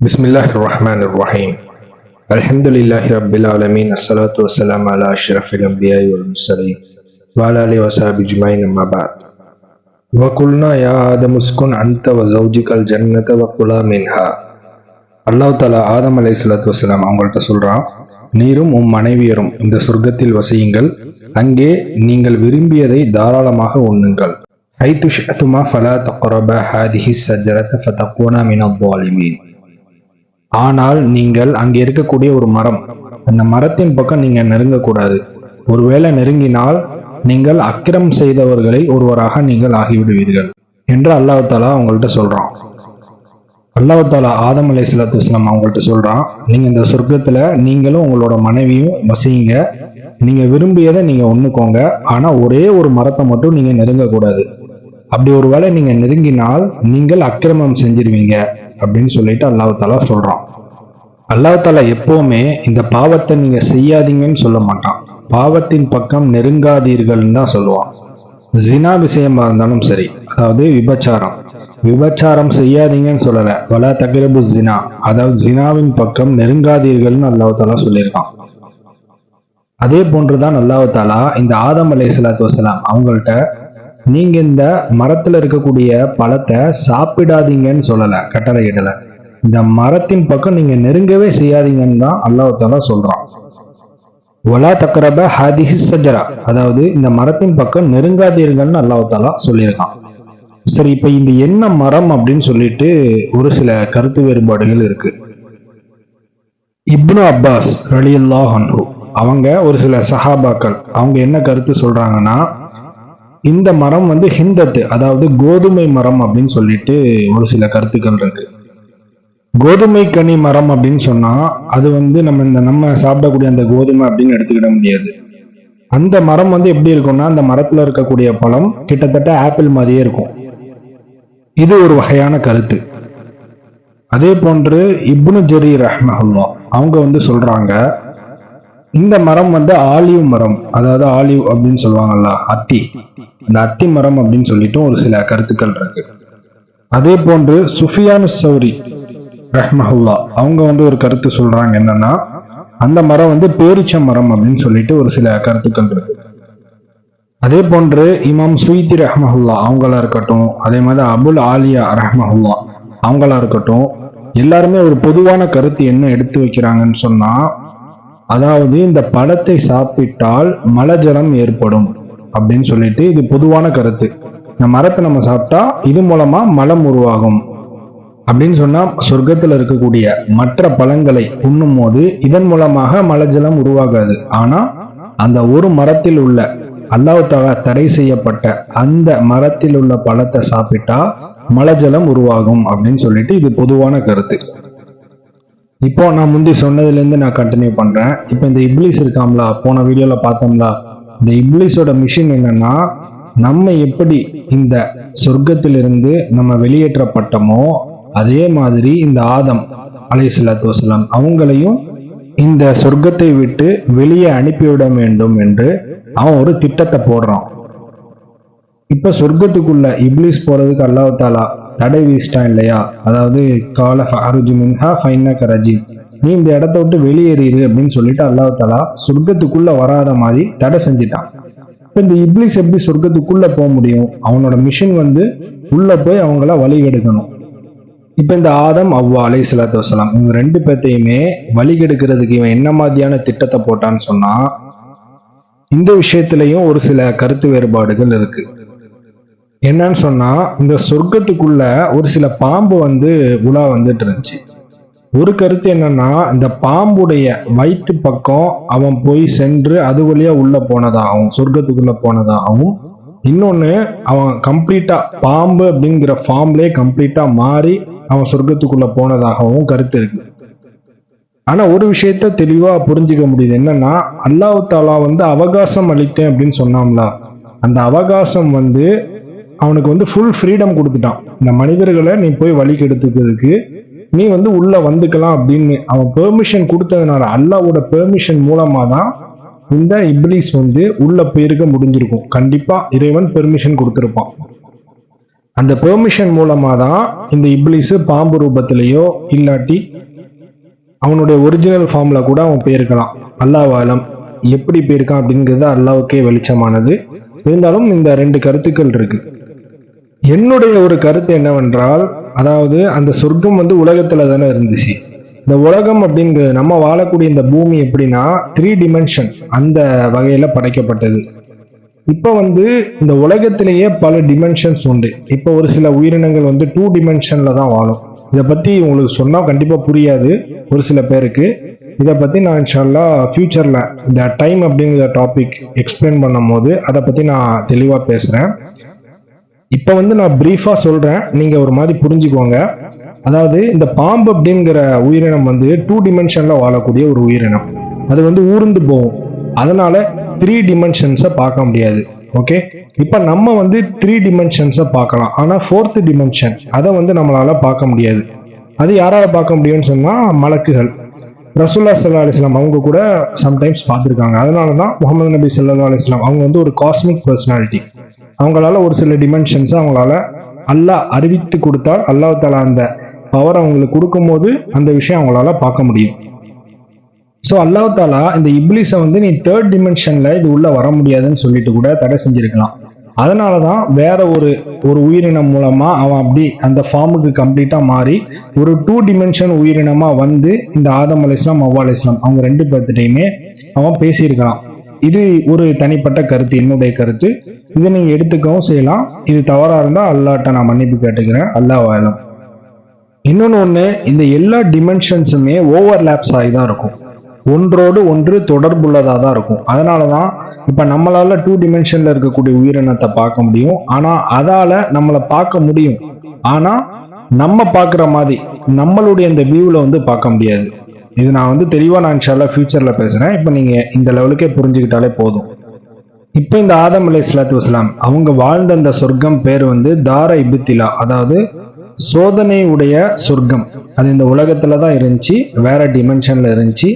بسم الله الرحمن الرحيم الحمد لله رب العالمين الصلاة والسلام على أشرف الأنبياء والمرسلين وعلى آله وصحبه أجمعين أما بعد وقلنا يا آدم اسكن أنت وزوجك الجنة وكلا منها அல்லாஹ் தாலா ஆதம் அலை சலாத்து வசலாம் அவங்கள்ட்ட சொல்றான் நீரும் உம் மனைவியரும் இந்த சொர்க்கத்தில் வசியுங்கள் அங்கே நீங்கள் விரும்பியதை தாராளமாக உண்ணுங்கள் حيث شئتما فلا تقربا هذه الشجرة فتكونا من الظالمين ஆனால் நீங்கள் அங்கே இருக்கக்கூடிய ஒரு மரம். அந்த மரத்தின் பக்கம் நீங்க நெருங்கக்கூடாது. ஒருவேளை நெருங்கினால் நீங்கள் அக்கிரம் செய்தவர்களில் ஒருவராக நீங்கள் ஆகிவிடுவீர்கள் என்று அல்லாஹாலா அவங்கள்ட்ட சொல்றான். அல்லாஹாலா ஆதம் அலை சலாத்து இஸ்லாம் அவங்கள்ட்ட சொல்றான் நீங்க இந்த சொர்க்கத்துல நீங்களும் உங்களோட மனைவியும் வசிங்க நீங்க விரும்பியதை நீங்க ஒண்ணுக்கோங்க. ஆனா ஒரே ஒரு மரத்தை மட்டும் நீங்க நெருங்கக்கூடாது. அப்படி ஒருவேளை நீங்க நெருங்கினால் நீங்கள் அக்கிரமம் செஞ்சிருவீங்க. அப்படின்னு சொல்லிட்டு அல்லாஹ் தாலா சொல்றான். அல்லாஹ் தாலா எப்பவுமே இந்த பாவத்தை நீங்க செய்யாதீங்கன்னு சொல்ல மாட்டான். பாவத்தின் பக்கம் நெருங்காதீர்கள்னு தான் சொல்லுவான். ஜினா விஷயமா இருந்தாலும் சரி அதாவது விபச்சாரம். விபச்சாரம் செய்யாதீங்கன்னு சொல்லல. வல தகிரபு ஜினா அதாவது ஜினாவின் பக்கம் நெருங்காதீர்கள்னு அல்லாஹ் தாலா சொல்லியிருக்கான். அதே போன்றுதான் அல்லாஹாலா இந்த ஆதம் அலை சலாத்து வசலாம் அவங்கள்ட்ட நீங்க இந்த மரத்துல இருக்கக்கூடிய பழத்தை சாப்பிடாதீங்கன்னு சொல்லல கட்டளை இடல. இந்த மரத்தின் பக்கம் நீங்க நெருங்கவே செய்யாதீங்கன்னு தான் அல்லாஹால சொல்றான். ஒலா தக்கரப ஹாதிஹி சஜரா அதாவது இந்த மரத்தின் பக்கம் நெருங்காதீர்கள்னு அல்லாஹ் சொல்லியிருக்கான். சரி இப்ப இந்த என்ன மரம் அப்படின்னு சொல்லிட்டு ஒரு சில கருத்து வேறுபாடுகள் இருக்கு. இப்னு அப்பாஸ் ரலியல்லாஹு அன்ஹு அவங்க ஒரு சில சஹாபாக்கள் அவங்க என்ன கருத்து சொல்றாங்கன்னா இந்த மரம் வந்து ஹிந்தத்து அதாவது கோதுமை மரம் அப்படின்னு சொல்லிட்டு ஒரு சில கருத்துக்கள் இருக்கு. கோதுமை கனி மரம் அப்படின்னு சொன்னா அது வந்து நம்ம இந்த நம்ம சாப்பிடக்கூடிய அந்த கோதுமை அப்படின்னு எடுத்துக்கிட முடியாது. அந்த மரம் வந்து எப்படி இருக்கும்னா அந்த மரத்துல இருக்கக்கூடிய பழம் கிட்டத்தட்ட ஆப்பிள் மாதிரியே இருக்கும். இது ஒரு வகையான கருத்து. அதே போன்று இப்னு ஜெரி ரஹ்மஹுல்லா அவங்க வந்து சொல்றாங்க இந்த மரம் வந்து ஆலிவ் மரம். அதாவது ஆலிவ் அப்படின்னு சொல்லுவாங்கல்ல அத்தி. இந்த அத்தி மரம் அப்படின்னு சொல்லிட்டு ஒரு சில கருத்துக்கள் இருக்கு. அதே போன்று சுஃபியானு சௌரி ரஹ்மஹுல்லா அவங்க வந்து ஒரு கருத்து சொல்றாங்க என்னன்னா அந்த மரம் வந்து பேரிச்ச மரம் அப்படின்னு சொல்லிட்டு ஒரு சில கருத்துக்கள் இருக்கு. அதே போன்று இமாம் சுயித்தி ரஹ்மஹுல்லா அவங்களா இருக்கட்டும் அதே மாதிரி அபுல் ஆலியா ரஹ்மஹுல்லா அவங்களா இருக்கட்டும் எல்லாருமே ஒரு பொதுவான கருத்து என்ன எடுத்து வைக்கிறாங்கன்னு சொன்னா அதாவது இந்த பழத்தை சாப்பிட்டால் மலஜலம் ஏற்படும் அப்படின்னு சொல்லிட்டு இது பொதுவான கருத்து. இந்த மரத்தை நம்ம சாப்பிட்டா இது மூலமா மலம் உருவாகும். அப்படின்னு சொன்னா சொர்க்கத்தில் இருக்கக்கூடிய மற்ற பழங்களை உண்ணும் போது இதன் மூலமாக மலஜலம் உருவாகாது. ஆனா அந்த ஒரு மரத்தில் உள்ள அல்லாஹ் தலா தடை செய்யப்பட்ட அந்த மரத்தில் உள்ள பழத்தை சாப்பிட்டா மலஜலம் உருவாகும் அப்படின்னு சொல்லிட்டு இது பொதுவான கருத்து. இப்போ நான் முந்தி சொன்னதுலேருந்து நான் கண்டினியூ பண்றேன். இப்போ இந்த இப்ளிஸ் இருக்காம்ல போன வீடியோல பார்த்தோம்ல இந்த இப்ளிஸோட மிஷின் என்னன்னா நம்ம எப்படி இந்த சொர்க்கத்திலிருந்து நம்ம வெளியேற்றப்பட்டோமோ அதே மாதிரி இந்த ஆதம் அலைசலாத்து வசலாம் அவங்களையும் இந்த சொர்க்கத்தை விட்டு வெளியே அனுப்பிவிட வேண்டும் என்று அவன் ஒரு திட்டத்தை போடுறான். இப்ப சொர்க்கத்துக்குள்ள இப்ளிஸ் போறதுக்கு அல்லாஹாலா தடை வீசிட்டான் இல்லையா? அதாவது கால ஃபஹருஜு மின்ஹா ஃபைனக ரஜீம். நீ இந்த இடத்த விட்டு வெளியேறிடு அப்படின்னு சொல்லிட்டு அல்லாஹ் தலா சொர்க்கத்துக்குள்ள வராத மாதிரி தடை செஞ்சிட்டான். இப்போ இந்த இப்ளிஸ் எப்படி சொர்க்கத்துக்குள்ள போக முடியும்? அவனோட மிஷின் வந்து உள்ள போய் அவங்கள வழி கெடுக்கணும். இப்ப இந்த ஆதம் அவ்வா அலை சலாத்து வசலாம் இவங்க ரெண்டு பேர்த்தையுமே வழி கெடுக்கிறதுக்கு இவன் என்ன மாதிரியான திட்டத்தை போட்டான்னு சொன்னா இந்த விஷயத்திலையும் ஒரு சில கருத்து வேறுபாடுகள் இருக்கு. என்னன்னு சொன்னா இந்த சொர்க்கத்துக்குள்ள ஒரு சில பாம்பு வந்து உலா வந்துட்டு இருந்துச்சு ஒரு கருத்து என்னன்னா இந்த பாம்புடைய வயிற்று பக்கம் அவன் போய் சென்று அது வழியா உள்ள போனதாகவும் சொர்க்கத்துக்குள்ள போனதாகவும் இன்னொன்னு அவன் கம்ப்ளீட்டா பாம்பு அப்படிங்கிற ஃபார்ம்லேயே கம்ப்ளீட்டா மாறி அவன் சொர்க்கத்துக்குள்ள போனதாகவும் கருத்து இருக்கு. ஆனா ஒரு விஷயத்த தெளிவா புரிஞ்சுக்க முடியுது. என்னன்னா அல்லாஹு தாலா வந்து அவகாசம் அளித்தேன் அப்படின்னு சொன்னாம்ல அந்த அவகாசம் வந்து அவனுக்கு வந்து ஃபுல் ஃப்ரீடம் கொடுத்துட்டான். இந்த மனிதர்களை நீ போய் வழி கெடுத்துக்கிறதுக்கு நீ வந்து உள்ள வந்துக்கலாம் அப்படின்னு அவன் பெர்மிஷன் கொடுத்ததுனால அல்லாவோட பெர்மிஷன் மூலமா தான் இந்த இப்லீஸ் வந்து உள்ள போயிருக்க முடிஞ்சிருக்கும். கண்டிப்பா இறைவன் பெர்மிஷன் கொடுத்துருப்பான். அந்த பெர்மிஷன் மூலமா தான் இந்த இப்லிஸ் பாம்பு ரூபத்திலேயோ இல்லாட்டி அவனுடைய ஒரிஜினல் ஃபார்ம்ல கூட அவன் போயிருக்கலாம். அல்லாஹ் எப்படி போயிருக்கான் அப்படிங்கிறது அல்லாவுக்கே வெளிச்சமானது. இருந்தாலும் இந்த ரெண்டு கருத்துக்கள் இருக்கு. என்னுடைய ஒரு கருத்து என்னவென்றால் அதாவது அந்த சொர்க்கம் வந்து உலகத்துல தானே இருந்துச்சு. இந்த உலகம் அப்படிங்கிறது நம்ம வாழக்கூடிய இந்த பூமி எப்படின்னா த்ரீ டிமென்ஷன் அந்த வகையில படைக்கப்பட்டது. இப்போ வந்து இந்த உலகத்திலேயே பல டிமென்ஷன்ஸ் உண்டு. இப்போ ஒரு சில உயிரினங்கள் வந்து டூ டிமென்ஷன்ல தான் வாழும். இதை பத்தி உங்களுக்கு சொன்னா கண்டிப்பா புரியாது ஒரு சில பேருக்கு. இதை பத்தி நான் இன்ஷால்லா ஃபியூச்சர்ல இந்த டைம் அப்படிங்கிற டாபிக் எக்ஸ்பிளைன் பண்ணும் போது அதை பத்தி நான் தெளிவா பேசுறேன். இப்போ வந்து நான் ப்ரீஃபாக சொல்கிறேன் நீங்கள் ஒரு மாதிரி புரிஞ்சுக்கோங்க. அதாவது இந்த பாம்பு அப்படிங்கிற உயிரினம் வந்து டூ டிமென்ஷனில் வாழக்கூடிய ஒரு உயிரினம். அது வந்து ஊர்ந்து போகும். அதனால த்ரீ டிமென்ஷன்ஸை பார்க்க முடியாது. ஓகே இப்போ நம்ம வந்து த்ரீ டிமென்ஷன்ஸை பார்க்கலாம். ஆனால் ஃபோர்த் டிமென்ஷன் அதை வந்து நம்மளால் பார்க்க முடியாது. அது யாரால பார்க்க முடியும்னு சொன்னால் மலக்குகள். ரசூல்லா சல்லா அலிஸ்லாம் அவங்க கூட சம்டைம்ஸ் பார்த்துருக்காங்க. அதனால தான் முகமது நபி சல்லா அலிஸ்லாம் அவங்க வந்து ஒரு காஸ்மிக் பர்சனாலிட்டி அவங்களால ஒரு சில டிமென்ஷன்ஸ் அவங்களால அல்லாஹ் அறிவித்து கொடுத்தால் அல்லாஹ் அந்த பவர் அவங்களுக்கு கொடுக்கும்போது அந்த விஷயம் அவங்களால பார்க்க முடியும். ஸோ அல்லாஹ் தாலா இந்த இப்லிஸை வந்து நீ தேர்ட் டிமென்ஷன்ல இது உள்ள வர முடியாதுன்னு சொல்லிட்டு கூட தடை செஞ்சிருக்கலாம். அதனால தான் வேற ஒரு ஒரு உயிரினம் மூலமா அவன் அப்படி அந்த ஃபார்முக்கு கம்ப்ளீட்டா மாறி ஒரு டூ டிமென்ஷன் உயிரினமா வந்து இந்த ஆதம் அலி இஸ்லாம் அவ்வா அலி இஸ்லாம் அவங்க ரெண்டு பேர்த்திட்டையுமே அவன் பேசியிருக்கிறான். இது ஒரு தனிப்பட்ட கருத்து என்னுடைய கருத்து. இதை நீங்கள் எடுத்துக்கவும் செய்யலாம். இது தவறாக இருந்தால் அல்லாட்ட நான் மன்னிப்பு கேட்டுக்கிறேன். அல்லாஹ் வாயலாம் இன்னொன்று ஒன்று இந்த எல்லா டிமென்ஷன்ஸுமே ஓவர்லேப்ஸ் ஆகி தான் இருக்கும். ஒன்றோடு ஒன்று தொடர்புள்ளதாக தான் இருக்கும். அதனால தான் இப்போ நம்மளால் டூ டிமென்ஷனில் இருக்கக்கூடிய உயிரினத்தை பார்க்க முடியும். ஆனால் அதால் நம்மளை பார்க்க முடியும். ஆனால் நம்ம பார்க்குற மாதிரி நம்மளுடைய இந்த வியூவில் வந்து பார்க்க முடியாது. இது நான் வந்து தெளிவாக நான் இன்ஷால்லா ஃபியூச்சரில் பேசுகிறேன் இப்போ நீங்கள் இந்த லெவலுக்கே புரிஞ்சுக்கிட்டாலே போதும். இப்போ இந்த ஆதம் அலை இஸ்லாத்து வஸ்லாம் அவங்க வாழ்ந்த அந்த சொர்க்கம் பேர் வந்து தார இபுத்திலா அதாவது சோதனை உடைய சொர்க்கம். அது இந்த உலகத்துல தான் இருந்துச்சு வேற டிமென்ஷன்ல இருந்துச்சு.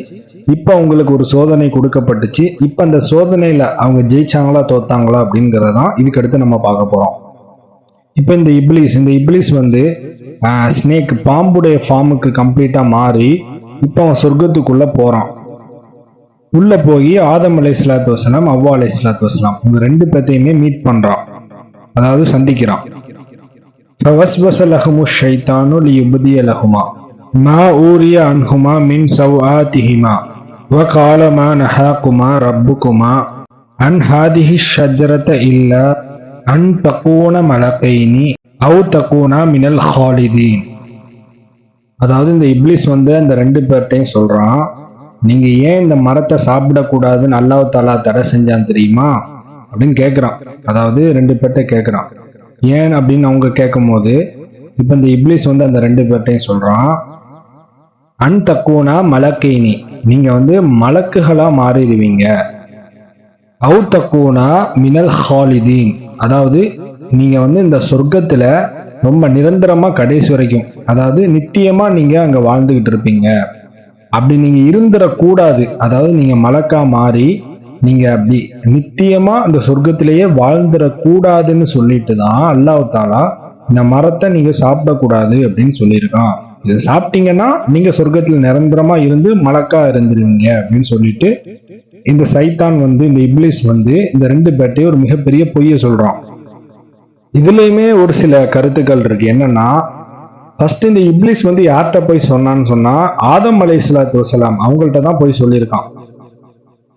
இப்போ அவங்களுக்கு ஒரு சோதனை கொடுக்கப்பட்டுச்சு. இப்போ அந்த சோதனையில அவங்க ஜெயிச்சாங்களா தோத்தாங்களா அப்படிங்கறதான் இதுக்கு அடுத்து நம்ம பார்க்க போறோம். இப்போ இந்த இப்லீஸ் இந்த இப்லீஸ் வந்து ஸ்னேக் பாம்புடைய ஃபார்முக்கு கம்ப்ளீட்டா மாறி இப்போ அவன் சொர்க்கத்துக்குள்ள போறான். உள்ள போய் ஆதம் அலை இஸ்லாத்து வசலாம் அவ்வா அலை இஸ்லாத்து வசலாம் இவங்க ரெண்டு பேர்த்தையுமே மீட் பண்றான் அதாவது சந்திக்கிறான் فوسوس لهم الشيطان ليبدي لهما ما أوري عنهما من سوآتهما وقال ما نهاكما ربكما عن هذه الشجرة إلا أن تكون ملكين أو تكونا من الخالدين அதாவது இந்த இப்லிஸ் வந்து அந்த ரெண்டு பேர்ட்டையும் சொல்றான் நீங்க ஏன் இந்த மரத்தை சாப்பிடக்கூடாதுன்னு அல்லாஹ் தாலா தடை செஞ்சான் தெரியுமா? அப்படின்னு கேட்குறான் அதாவது ரெண்டு பேர்ட்ட கேட்குறான் ஏன் அப்படின்னு அவங்க கேட்கும் போது இப்போ இந்த இப்லிஸ் வந்து அந்த ரெண்டு பேர்ட்டையும் சொல்றான். அன் தக்கூனா மலக்கைனி. நீங்க வந்து மலக்குகளா மாறிடுவீங்க. அவு தக்கூனா மினல் ஹாலிதீன். அதாவது நீங்க வந்து இந்த சொர்க்கத்துல ரொம்ப நிரந்தரமா கடைசி வரைக்கும் அதாவது நித்தியமா நீங்க அங்க வாழ்ந்துகிட்டு இருப்பீங்க. அப்படி நீங்க இருந்துடக்கூடாது. அதாவது நீங்க மலக்கா மாறி நீங்க அப்படி நித்தியமா அந்த சொர்க்கத்திலேயே வாழ்ந்துடக்கூடாதுன்னு சொல்லிட்டு தான் அல்லாஹ் தாலா இந்த மரத்தை நீங்க சாப்பிடக்கூடாது அப்படின்னு சொல்லியிருக்கான். இதை சாப்பிட்டீங்கன்னா நீங்க சொர்க்கத்துல நிரந்தரமா இருந்து மலக்கா இருந்துருவீங்க அப்படின்னு சொல்லிட்டு இந்த சைத்தான் வந்து இந்த இப்லிஸ் வந்து இந்த ரெண்டு பேட்டையும் ஒரு மிகப்பெரிய பொய்ய சொல்றான். இதுலயுமே ஒரு சில கருத்துக்கள் இருக்கு. என்னன்னா ஃபர்ஸ்ட் இந்த இப்லிஸ் வந்து யார்கிட்ட போய் சொன்னான்னு சொன்னா ஆதம் அலை சலாத்து வசலாம் அவங்கள்ட்ட தான் போய் சொல்லியிருக்கான்.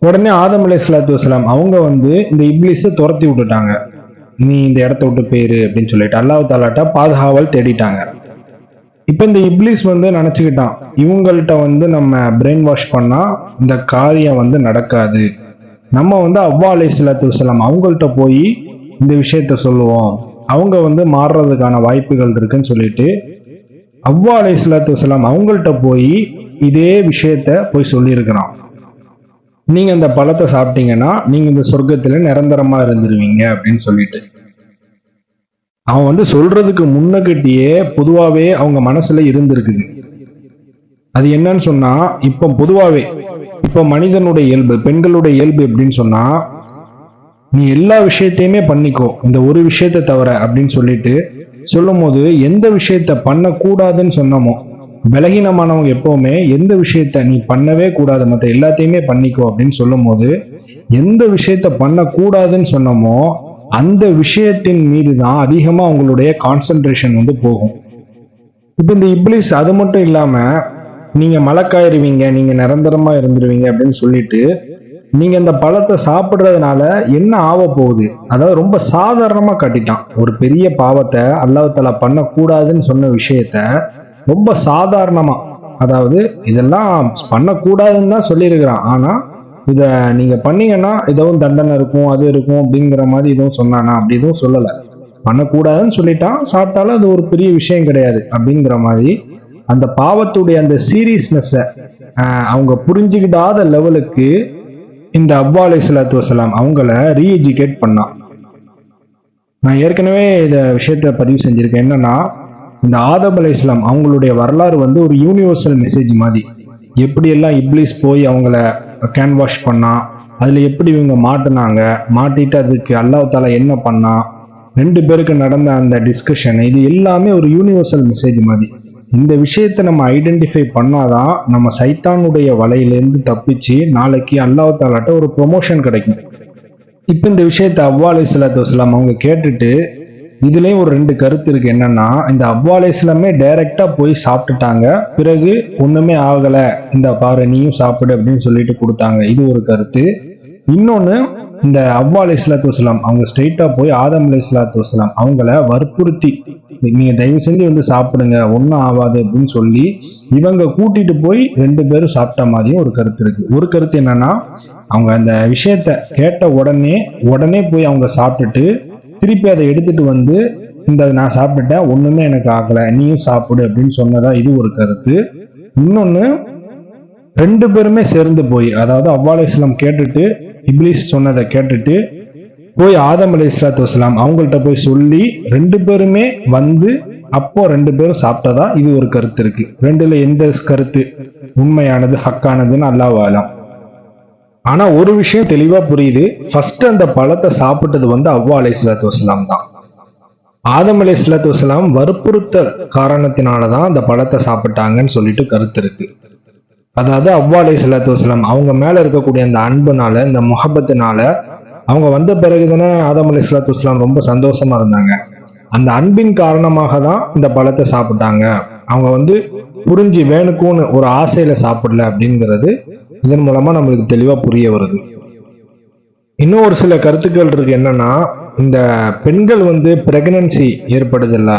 உடனே ஆதம் அலை சலாத்து வசலாம் அவங்க வந்து இந்த இப்லிஸை துரத்தி விட்டுட்டாங்க. நீ இந்த இடத்த விட்டு போயிரு அப்படின்னு சொல்லிட்டு அல்லாஹ் தாலாட்ட பாதுகாவல் தேடிட்டாங்க. இப்போ இந்த இப்லிஸ் வந்து நினச்சிக்கிட்டான் இவங்கள்ட்ட வந்து நம்ம பிரெயின் வாஷ் பண்ணா இந்த காரியம் வந்து நடக்காது. நம்ம வந்து அவ்வா அலை சலாத்து வசலாம் அவங்கள்ட்ட போய் இந்த விஷயத்த சொல்லுவோம். அவங்க வந்து மாறுறதுக்கான வாய்ப்புகள் இருக்குன்னு சொல்லிட்டு அவ்வா அலை சலாத்து வசலாம் அவங்கள்ட்ட போய் இதே விஷயத்த போய் சொல்லியிருக்கிறான். நீங்க இந்த பழத்தை சாப்பிட்டீங்கன்னா நீங்க இந்த சொர்க்கத்துல நிரந்தரமா இருந்துருவீங்க அப்படின்னு சொல்லிட்டு. அவன் வந்து சொல்றதுக்கு முன்னகட்டியே பொதுவாவே அவங்க மனசுல இருந்திருக்குது. அது என்னன்னு சொன்னா இப்ப பொதுவாவே இப்ப மனிதனுடைய இயல்பு பெண்களுடைய இயல்பு எப்படின்னு சொன்னா நீ எல்லா விஷயத்தையுமே பண்ணிக்கோ இந்த ஒரு விஷயத்தை தவிர அப்படின்னு சொல்லிட்டு சொல்லும்போது எந்த விஷயத்த பண்ணக்கூடாதுன்னு சொன்னோமோ பலகீனமானவங்க எப்பவுமே எந்த விஷயத்த நீ பண்ணவே கூடாது மற்ற எல்லாத்தையுமே பண்ணிக்கோ அப்படின்னு சொல்லும் போது எந்த விஷயத்த பண்ணக்கூடாதுன்னு சொன்னோமோ அந்த விஷயத்தின் மீது தான் அதிகமா உங்களுடைய கான்சென்ட்ரேஷன் வந்து போகும். இப்போ இந்த இப்ளிஸ் அது மட்டும் இல்லாம நீங்க மலக்காயிருவீங்க நீங்க நிரந்தரமா இருந்துருவீங்க அப்படின்னு சொல்லிட்டு நீங்க இந்த பழத்தை சாப்பிடுறதுனால என்ன ஆக போகுது அதாவது ரொம்ப சாதாரணமா காட்டிட்டான். ஒரு பெரிய பாவத்தை அல்லாஹ் பண்ணக்கூடாதுன்னு சொன்ன விஷயத்த ரொம்ப சாதாரணமா அதாவது இதெல்லாம் பண்ணக்கூடாதுன்னு தான் சொல்லியிருக்கிறான். ஆனா இத நீங்க பண்ணீங்கன்னா இதுவும் தண்டனை இருக்கும் அது இருக்கும் அப்படிங்கிற மாதிரி எதுவும் சொன்னானா? அப்படி எதுவும் சொல்லலை. பண்ணக்கூடாதுன்னு சொல்லிட்டான். சாப்பிட்டாலும் அது ஒரு பெரிய விஷயம் கிடையாது அப்படிங்கிற மாதிரி அந்த பாவத்துடைய அந்த சீரியஸ்னஸை அவங்க புரிஞ்சுக்கிடாத லெவலுக்கு இந்த அவ்வா அலை சலாத்து வசலாம் அவங்கள ரீஎஜுகேட் பண்ணான். நான் ஏற்கனவே இந்த விஷயத்த பதிவு செஞ்சிருக்கேன். என்னன்னா இந்த ஆதம் அலை இஸ்லாம் அவங்களுடைய வரலாறு வந்து ஒரு யூனிவர்சல் மெசேஜ் மாதிரி. எப்படியெல்லாம் இப்ளீஸ் போய் அவங்கள கேன் வாஷ் பண்ணா அதில் எப்படி இவங்க மாட்டினாங்க மாட்டிட்டு அதுக்கு அல்லாஹ் என்ன பண்ணா ரெண்டு பேருக்கு நடந்த அந்த டிஸ்கஷன் இது எல்லாமே ஒரு யூனிவர்சல் மெசேஜ் மாதிரி. இந்த விஷயத்தை நம்ம ஐடென்டிஃபை பண்ணாதான் நம்ம சைத்தானுடைய வலையிலேருந்து தப்பிச்சு நாளைக்கு அல்லாஹ் தாலாட்ட ஒரு ப்ரொமோஷன் கிடைக்கும். இப்போ இந்த விஷயத்த அவ்வா அலி சலாத்து வஸ்லாம் அவங்க கேட்டுட்டு இதுலேயும் ஒரு ரெண்டு கருத்து இருக்கு. என்னன்னா இந்த அவ்வா அலி இஸ்லாமே டைரக்டா போய் சாப்பிட்டுட்டாங்க. பிறகு ஒண்ணுமே ஆகலை. இந்த பாரு நீயும் சாப்பிடு அப்படின்னு சொல்லிட்டு கொடுத்தாங்க. இது ஒரு கருத்து. இன்னொன்று இந்த அவ்வா அலி இஸ்லாத்து வசலாம் அவங்க ஸ்ட்ரெயிட்டா போய் ஆதம் அலி இஸ்லாத்து வசலாம் அவங்கள வற்புறுத்தி நீங்க தயவு செஞ்சு வந்து சாப்பிடுங்க ஒன்றும் ஆகாது அப்படின்னு சொல்லி இவங்க கூட்டிட்டு போய் ரெண்டு பேரும் சாப்பிட்ட மாதிரியும் ஒரு கருத்து இருக்கு. ஒரு கருத்து என்னன்னா அவங்க அந்த விஷயத்த கேட்ட உடனே உடனே போய் அவங்க சாப்பிட்டுட்டு திருப்பி அதை எடுத்துட்டு வந்து இந்த நான் சாப்பிட்டுட்டேன் ஒண்ணுமே எனக்கு ஆகல நீயும் சாப்பிடு அப்படின்னு சொன்னதா இது ஒரு கருத்து. இன்னொன்னு ரெண்டு பேருமே சேர்ந்து போய் அதாவது அவ்வாலை இஸ்லாம் கேட்டுட்டு இப்ளீஸ் சொன்னதை கேட்டுட்டு போய் ஆதம் அலி இஸ்லாத்து வசலாம் அவங்கள்ட்ட போய் சொல்லி ரெண்டு பேருமே வந்து அப்போ ரெண்டு பேரும் சாப்பிட்டதா? இது ஒரு கருத்து இருக்கு. ரெண்டுல எந்த கருத்து? உண்மையானது ஹக்கானதுன்னு அல்லா ஆனா ஒரு விஷயம் தெளிவா புரியுது. ஃபர்ஸ்ட் அந்த பழத்தை சாப்பிட்டது வந்து அவ்வா அலி இஸ்லாத்து வசலாம் தான். ஆதம் அலி இஸ்லாத்து வசலாம் வற்புறுத்த காரணத்தினாலதான் அந்த பழத்தை சாப்பிட்டாங்கன்னு சொல்லிட்டு கருத்து இருக்கு. அதாவது அவ்வா அலி இஸ்லாத்து அவங்க மேல இருக்கக்கூடிய அந்த அன்புனால இந்த முகப்பத்தினால அவங்க வந்த பிறகு தானே ஆதம் அலி சலாத்து வஸ்லாம் ரொம்ப சந்தோஷமா இருந்தாங்க. அந்த அன்பின் காரணமாக தான் இந்த பழத்தை சாப்பிட்டாங்க. அவங்க வந்து புரிஞ்சு வேணுக்கும்னு ஒரு ஆசையில சாப்பிடல அப்படிங்கிறது இதன் மூலமா நம்மளுக்கு தெளிவா புரிய வருது. இன்னும் ஒரு சில கருத்துக்கள் இருக்கு. என்னன்னா இந்த பெண்கள் வந்து பிரெக்னன்சி ஏற்படுதில்ல.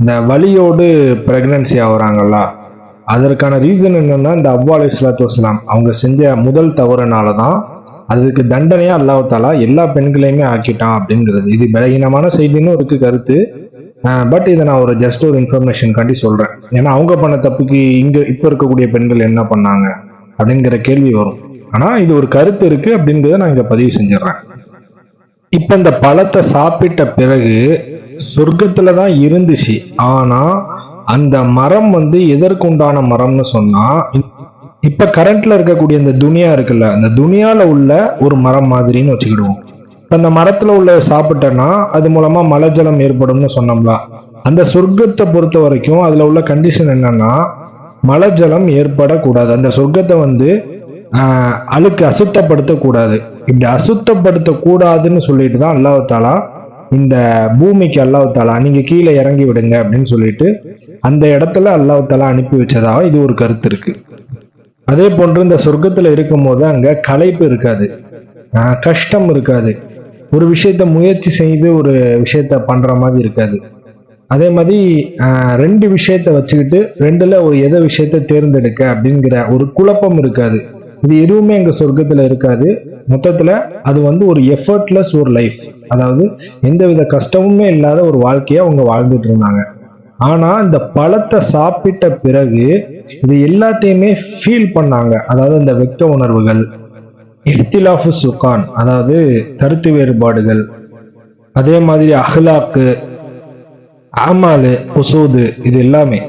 இந்த வலியோடு பிரெக்னன்சி ஆகுறாங்கல்ல. அதற்கான ரீசன் என்னன்னா இந்த அவ்வா அலி இஸ்லாத்து வஸ்லாம் அவங்க செஞ்ச முதல் தவறுனால தான் அதுக்கு தண்டனையா அல்லாஹாலா எல்லா பெண்களையுமே ஆக்கிட்டான் அப்படிங்கிறது. இது பலகீனமான செய்தின்னு இருக்கு கருத்து. பட் இதை நான் ஒரு ஜஸ்ட் ஒரு இன்ஃபர்மேஷன் காண்டி சொல்றேன். ஏன்னா அவங்க பண்ண தப்புக்கு இங்க இப்ப இருக்கக்கூடிய பெண்கள் என்ன பண்ணாங்க அப்படிங்கிற கேள்வி வரும். ஆனா இது ஒரு கருத்து இருக்கு அப்படிங்கிறத நான் இங்க பதிவு செஞ்சிடறேன். இப்ப இந்த பழத்தை சாப்பிட்ட பிறகு சொர்க்கத்துல தான் இருந்துச்சு. ஆனா அந்த மரம் வந்து எதற்குண்டான மரம்னு சொன்னா இப்ப கரண்ட்ல இருக்கக்கூடிய இந்த துனியா இருக்குல்ல அந்த துனியால உள்ள ஒரு மரம் மாதிரின்னு வச்சுக்கிடுவோம். இப்ப அந்த மரத்துல உள்ள சாப்பிட்டேன்னா அது மூலமா மலஜலம் ஏற்படும்னு சொன்னோம்ல அந்த சொர்க்கத்தை பொறுத்த வரைக்கும் அதுல உள்ள கண்டிஷன் என்னன்னா மலஜலம் ஏற்படக்கூடாது. அந்த சொர்க்கத்தை வந்து அழுக்கு அசுத்தப்படுத்தக்கூடாது. இப்படி அசுத்தப்படுத்தக்கூடாதுன்னு சொல்லிட்டு தான் அல்லாஹாலா இந்த பூமிக்கு அல்லாஹாலா நீங்க கீழே இறங்கி விடுங்க அப்படின்னு சொல்லிட்டு அந்த இடத்துல அல்லாஹாலா அனுப்பி வச்சதாக இது ஒரு கருத்து இருக்கு. அதே போன்று இந்த சொர்க்கத்துல இருக்கும் போது அங்க களைப்பு இருக்காது. கஷ்டம் இருக்காது. ஒரு விஷயத்த முயற்சி செய்து ஒரு விஷயத்த பண்ற மாதிரி இருக்காது. அதே மாதிரி ரெண்டு விஷயத்த வச்சுக்கிட்டு ரெண்டுல ஒரு எதை விஷயத்த தேர்ந்தெடுக்க அப்படிங்கிற ஒரு குழப்பம் இருக்காது. இது எதுவுமே எங்கள் சொர்க்கத்தில் இருக்காது. மொத்தத்தில் அது வந்து ஒரு எஃபர்ட்லெஸ் ஒரு லைஃப் அதாவது எந்தவித கஷ்டமுமே இல்லாத ஒரு வாழ்க்கையை அவங்க வாழ்ந்துட்டு இருந்தாங்க. ஆனால் இந்த பழத்தை சாப்பிட்ட பிறகு இது எல்லாத்தையுமே ஃபீல் பண்ணாங்க. அதாவது இந்த வெக்க உணர்வுகள் இஃப்திலாஃபு சுகான் அதாவது கருத்து வேறுபாடுகள் அதே மாதிரி அஹ்லாக்கு ஆமாலு புசூது இது எல்லாமே.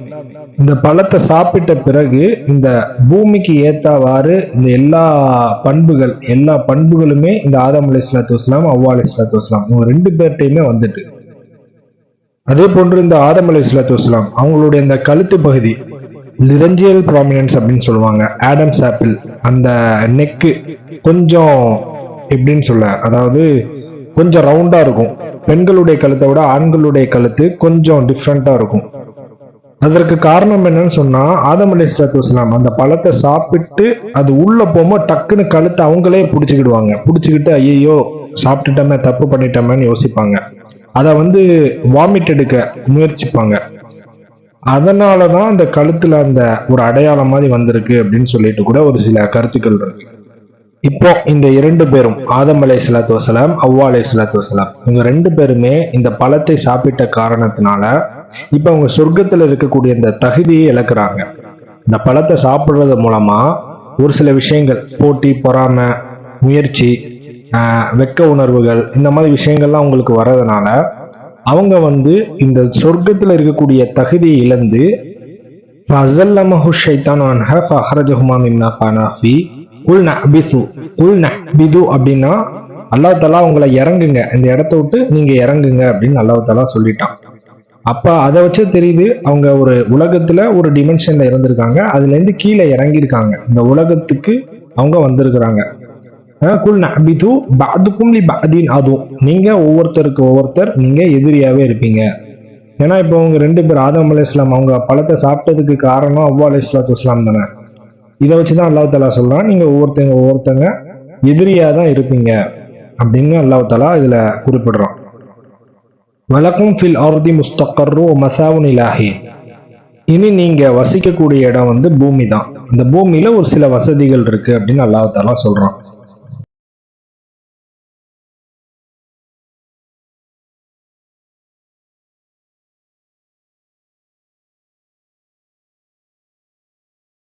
இந்த பழத்தை சாப்பிட்ட பிறகு இந்த பூமிக்கு ஏத்தாவாறு இந்த எல்லா பண்புகள் எல்லா பண்புகளுமே இந்த ஆதாம் அலி இஸ்லாத்து வஸ்லாம் அவ்வா அலி இஸ்லாத்து வஸ்லாம் இவங்க ரெண்டு பேர்ட்டையுமே வந்துட்டு. அதே போன்று இந்த ஆதம் அலி இஸ்லாத்து வஸ்லாம் அவங்களுடைய இந்த கழுத்து பகுதி லிரஞ்சியல் ப்ராமினன்ஸ் அப்படின்னு சொல்லுவாங்க ஆடம்ஸ் ஆப்பிள் அந்த நெக்கு கொஞ்சம் எப்படின்னு சொல்ல அதாவது கொஞ்சம் ரவுண்டா இருக்கும். பெண்களுடைய கழுத்தை விட ஆண்களுடைய கழுத்து கொஞ்சம் டிஃப்ரெண்டா இருக்கும். அதற்கு காரணம் என்னன்னு சொன்னா ஆதம் அலி இஸ்லாத்து வஸ்லாம் அந்த பழத்தை சாப்பிட்டு அது உள்ள போகும்போது டக்குன்னு கழுத்தை அவங்களே பிடிச்சிக்கிடுவாங்க. பிடிச்சிக்கிட்டு ஐயோ சாப்பிட்டுட்டோமே தப்பு பண்ணிட்டோமேன்னு யோசிப்பாங்க. அதை வந்து வாமிட் எடுக்க முயற்சிப்பாங்க. அதனால தான் அந்த கழுத்துல அந்த ஒரு அடையாளம் மாதிரி வந்திருக்கு அப்படின்னு சொல்லிட்டு கூட ஒரு சில கருத்துக்கள் இருக்கு. இப்போ இந்த இரண்டு பேரும் ஆதம் அலை சலாத்து வசலாம் அவ்வா அலை சலாத்து வசலாம் இவங்க ரெண்டு பேருமே இந்த பழத்தை சாப்பிட்ட காரணத்தினால இப்ப அவங்க சொர்க்கத்துல இருக்கக்கூடிய இந்த தகுதியை இழக்கிறாங்க. இந்த பழத்தை சாப்பிடுறது மூலமா ஒரு சில விஷயங்கள் போட்டி பொறாமை முயற்சி வெக்க உணர்வுகள் இந்த மாதிரி விஷயங்கள்லாம் அவங்களுக்கு வர்றதுனால அவங்க வந்து இந்த சொர்க்கத்துல இருக்கக்கூடிய தகுதியை இழந்து ஃபசல்லமஹு ஷைத்தான் அன்ஹ ஃபஹரஜஹுமா மிம்னா கானாஃபி குல் நஹ்பிசு குல் நஹ்பிது அப்படின்னா அல்லாஹ் தலா உங்களை இறங்குங்க. இந்த இடத்த விட்டு நீங்க இறங்குங்க அப்படின்னு அல்லாஹ் தலா சொல்லிட்டான். அப்போ அதை வச்சு தெரியுது அவங்க ஒரு உலகத்தில் ஒரு டிமென்ஷனில் இருந்திருக்காங்க. அதுலேருந்து கீழே இறங்கியிருக்காங்க. இந்த உலகத்துக்கு அவங்க வந்திருக்கிறாங்க. அஹ் குல் நபிது பாதுக்கும் லி பாதீன் அதுவும் நீங்கள் ஒவ்வொருத்தருக்கு ஒவ்வொருத்தர் நீங்கள் எதிரியாகவே இருப்பீங்க. ஏன்னா இப்போ அவங்க ரெண்டு பேர் ஆதம் அலி இஸ்லாம் அவங்க பழத்தை சாப்பிட்டதுக்கு காரணம் அவ்வா அலி இஸ்லாத்து இஸ்லாம் தானே. இதை வச்சுதான் அல்லாஹ் தலா சொல்கிறான் நீங்கள் ஒவ்வொருத்தங்க ஒவ்வொருத்தங்க எதிரியாக தான் இருப்பீங்க. அப்படின்னு அல்லாஹ் தலா இதில் குறிப்பிடுறோம் வலக்கும் ஃபில் அர்தி முஸ்தக்கர்ரு மசாவுன் இலாஹி. இனி நீங்க வசிக்கக்கூடிய இடம் வந்து பூமி தான் அந்த பூமியில ஒரு சில வசதிகள் இருக்கு அப்படின்னு அல்லாஹ் சொல்கிறான் சொல்றான்.